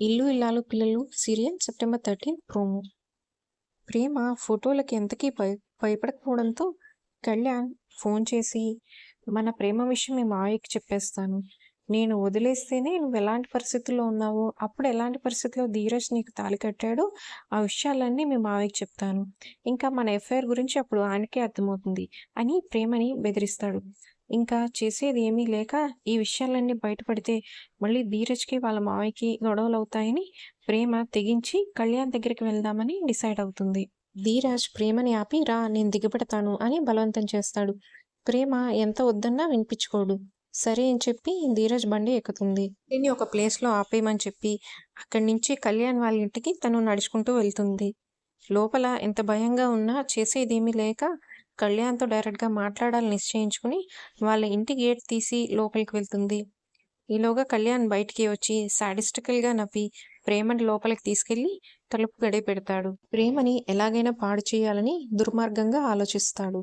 ఇల్లు ఇల్లాలు పిల్లలు సీరియల్ సెప్టెంబర్ థర్టీన్ ప్రోమో. ప్రేమ ఫోటోలకి ఎంతకీ భయ భయపడకపోవడంతో కళ్యాణ్ ఫోన్ చేసి మన ప్రేమ విషయం మీ మావయ్యకి చెప్పేస్తాను. నేను వదిలేస్తేనే నువ్వు ఎలాంటి పరిస్థితుల్లో ఉన్నావో అప్పుడు ఎలాంటి పరిస్థితిలో ధీరజ్ నీకు తాళి కట్టాడో ఆ విషయాలన్నీ మీ మావయ్యకి చెప్తాను. ఇంకా మన ఎఫ్ఐఆర్ గురించి అప్పుడు ఆయనకే అర్థమవుతుంది అని ప్రేమని బెదిరిస్తాడు. ఇంకా చేసేది ఏమీ లేక ఈ విషయాలన్నీ బయటపడితే మళ్ళీ ధీరజ్కి వాళ్ళ మావయ్యకి గొడవలు అవుతాయని ప్రేమ తెగించి కళ్యాణ్ దగ్గరికి వెళ్దామని డిసైడ్ అవుతుంది. ధీరజ్ ప్రేమని ఆపి రా నేను దిగబెడతాను అని బలవంతం చేస్తాడు. ప్రేమ ఎంత వద్దన్నా వినిపించుకోడు. సరే అని చెప్పి ధీరజ్ బండి ఎక్కుతుంది. దీన్ని ఒక ప్లేస్లో ఆపేయమని చెప్పి అక్కడి నుంచి కళ్యాణ్ వాళ్ళ ఇంటికి తను నడుచుకుంటూ వెళ్తుంది. లోపల ఎంత భయంగా ఉన్నా చేసేదేమీ లేక కళ్యాణ్తో డైరెక్ట్గా మాట్లాడాలని నిశ్చయించుకుని వాళ్ళ ఇంటి గేట్ తీసి లోపలికి వెళ్తుంది. ఈలోగా కళ్యాణ్ బయటికి వచ్చి సాడిస్టికల్గా నవ్వి ప్రేమని లోపలికి తీసుకెళ్ళి తలుపు గడి పెడతాడు ప్రేమని ఎలాగైనా పాడు చేయాలని దుర్మార్గంగా ఆలోచిస్తాడు.